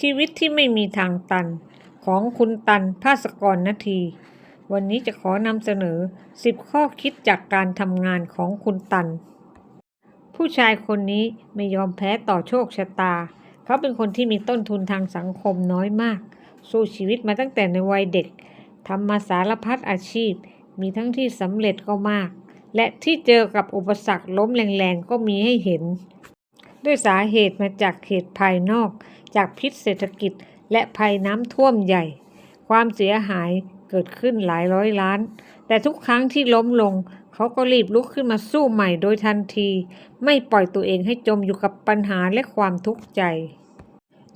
ชีวิตที่ไม่มีทางตันของคุณตันภาสกรนาที วันนี้จะขอนำเสนอ 10 ข้อคิดจากการทำงานของคุณตัน ผู้ชายคนนี้ไม่ยอมแพ้ต่อโชคชะตา เขาเป็นคนที่มีต้นทุนทางสังคมน้อยมาก สู้ชีวิตมาตั้งแต่ในวัยเด็กทำมาสารพัดอาชีพ มีทั้งที่สำเร็จก็มาก และที่เจอกับอุปสรรคล้มแรงๆก็มีให้เห็น ด้วยสาเหตุมาจากเหตุภายนอก จากพิษเศรษฐกิจและภัยน้ำท่วมใหญ่ ความเสียหายเกิดขึ้นหลายร้อยล้าน แต่ทุกครั้งที่ล้มลง เขาก็รีบลุกขึ้นมาสู้ใหม่โดยทันที ไม่ปล่อยตัวเองให้จมอยู่กับปัญหาและความทุกข์ใจ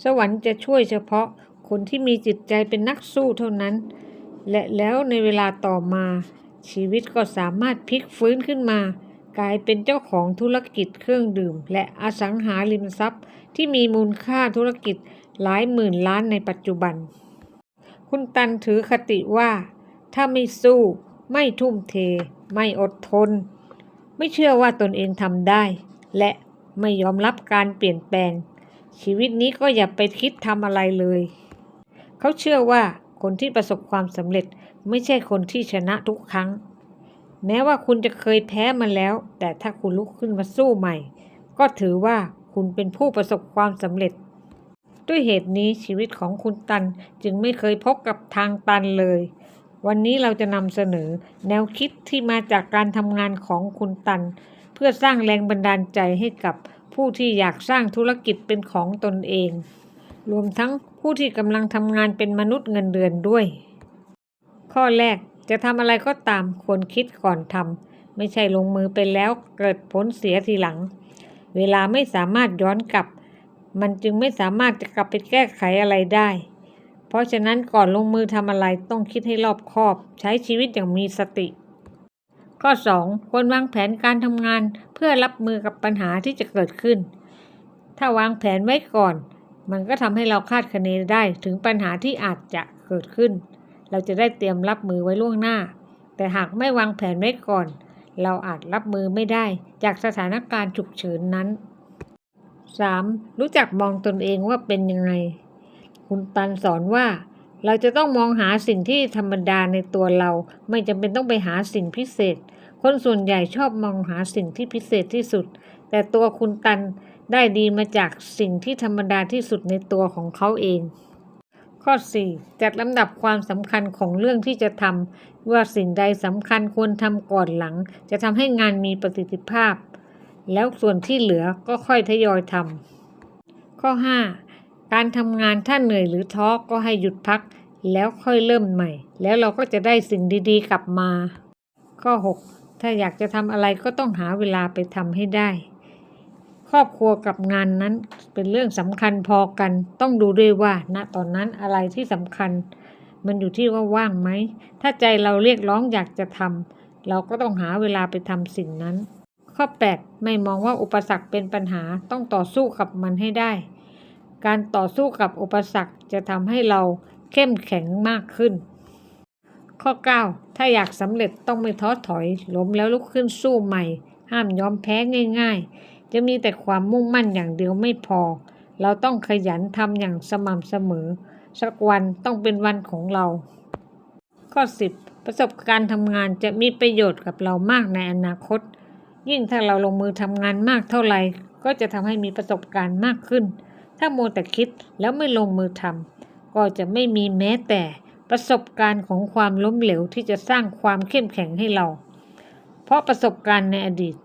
สวรรค์จะช่วยเฉพาะคนที่มีจิตใจเป็นนักสู้เท่านั้น และแล้วในเวลาต่อมา ชีวิตก็สามารถพลิกฟื้นขึ้นมา กลายเป็นเจ้าของธุรกิจเครื่องดื่ม และอสังหาริมทรัพย์ ที่มีมูลค่าธุรกิจหลายหมื่นล้านในปัจจุบัน คุณตันถือคติว่า ถ้าไม่สู้ ไม่ทุ่มเท ไม่อดทน ไม่เชื่อว่าตนเองทำได้ และไม่ยอมรับการเปลี่ยนแปลง ชีวิตนี้ก็อย่าไปคิดทำอะไรเลย เขาเชื่อว่าคนที่ประสบความสำเร็จไม่ใช่คนที่ชนะทุกครั้ง แม้ว่าคุณจะเคยแพ้มาแล้ว แต่ถ้าคุณลุกขึ้นมาสู้ใหม่ ก็ถือว่าคุณเป็นผู้ประสบความสำเร็จ ด้วยเหตุนี้ชีวิตของคุณตันจึงไม่เคยพบกับทางตันเลย วันนี้เราจะนำเสนอแนวคิดที่มาจากการทำงานของคุณตัน เพื่อสร้างแรงบันดาลใจให้กับผู้ที่อยากสร้างธุรกิจเป็นของตนเอง รวมทั้งผู้ที่กำลังทำงานเป็นมนุษย์เงินเดือนด้วย ข้อแรก จะทำอะไรก็ตามควรคิดก่อนทำไม่ใช่ลงมือไปแล้วเกิดผลเสียทีหลัง เวลาไม่สามารถย้อนกลับ มันจึงไม่สามารถจะกลับไปแก้ไขอะไรได้ เพราะฉะนั้นก่อนลงมือทำอะไรต้องคิดให้รอบคอบ ใช้ชีวิตอย่างมีสติ ข้อ 2. ควรวางแผนการทำงานเพื่อรับมือกับปัญหาที่จะเกิดขึ้น ถ้าวางแผนไว้ก่อน มันก็ทำให้เราคาดคะเนได้ถึงปัญหาที่อาจจะเกิดขึ้น เราจะได้เตรียมรับมือไว้ล่วงหน้า แต่หากไม่วางแผนไว้ก่อน เราอาจรับมือไม่ได้จากสถานการณ์ฉุกเฉินนั้น 3. รู้จักมองตนเองว่าเป็นยังไง คุณตันสอนว่า เราจะต้องมองหาสิ่งที่ธรรมดาในตัวเรา ไม่จำเป็นต้องไปหาสิ่งพิเศษ คนส่วนใหญ่ชอบมองหาสิ่งที่พิเศษที่สุด แต่ตัวคุณตันได้ดีมาจากสิ่งที่ธรรมดาที่สุดในตัวของเขาเอง ข้อ 4. จัดลำดับความสำคัญของเรื่องที่จะทำว่าสิ่งใดสำคัญควรทำก่อนหลัง จะทำให้งานมีประสิทธิภาพ แล้วส่วนที่เหลือก็ค่อยทยอยทำข้อ 5. การทำงานถ้าเหนื่อยหรือท้อก็ให้หยุดพัก แล้วค่อยเริ่มใหม่ แล้วเราก็จะได้สิ่งดีๆ กลับมา ข้อ 6. ถ้าอยากจะทำอะไรก็ต้องหาเวลาไปทำให้ได้ รอบครัวกับงานนั้นเป็นเรื่องสำคัญพอกัน ต้องดูด้วยว่าณตอนนั้นอะไรที่สำคัญ มันอยู่ที่ว่าว่างไหม ถ้าใจเราเรียกร้องอยากจะทำเราก็ต้องหาเวลาไปทำสิ่งนั้น ข้อ 8 ไม่มองว่าอุปสรรคเป็นปัญหาต้องต่อสู้กับมันให้ได้ การต่อสู้กับอุปสรรคจะทำให้เราเข้มแข็งมากขึ้น ข้อ 9 ถ้าอยากสำเร็จต้องไม่ท้อถอยล้มแล้วลุกขึ้นสู้ใหม่ ห้ามยอมแพ้ง่าย ๆ จะมีแต่ความมุ่งมั่นอย่างเดียวไม่พอ เราต้องขยันทำอย่างสม่ำเสมอ สักวันต้องเป็นวันของเรา ข้อ 10 ประสบการณ์ทำงานจะมีประโยชน์กับเรามากในอนาคต ยิ่งถ้าเราลงมือทำงานมากเท่าไหร่ ก็จะทำให้มีประสบการณ์มากขึ้น ถ้าโมแต่คิดแล้วไม่ลงมือทำก็จะไม่มีแม้แต่ประสบการณ์ของความล้มเหลวที่จะสร้างความเข้มแข็งให้เรา เพราะประสบการณ์ในอดีต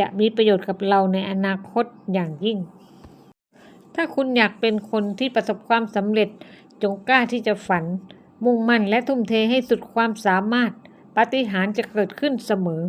จะมีประโยชน์กับเราในอนาคตอย่างยิ่ง ถ้าคุณอยากเป็นคนที่ประสบความสำเร็จจงกล้าที่จะฝัน มุ่งมั่นและทุ่มเทให้สุดความสามารถปาฏิหาริย์จะเกิดขึ้นเสมอ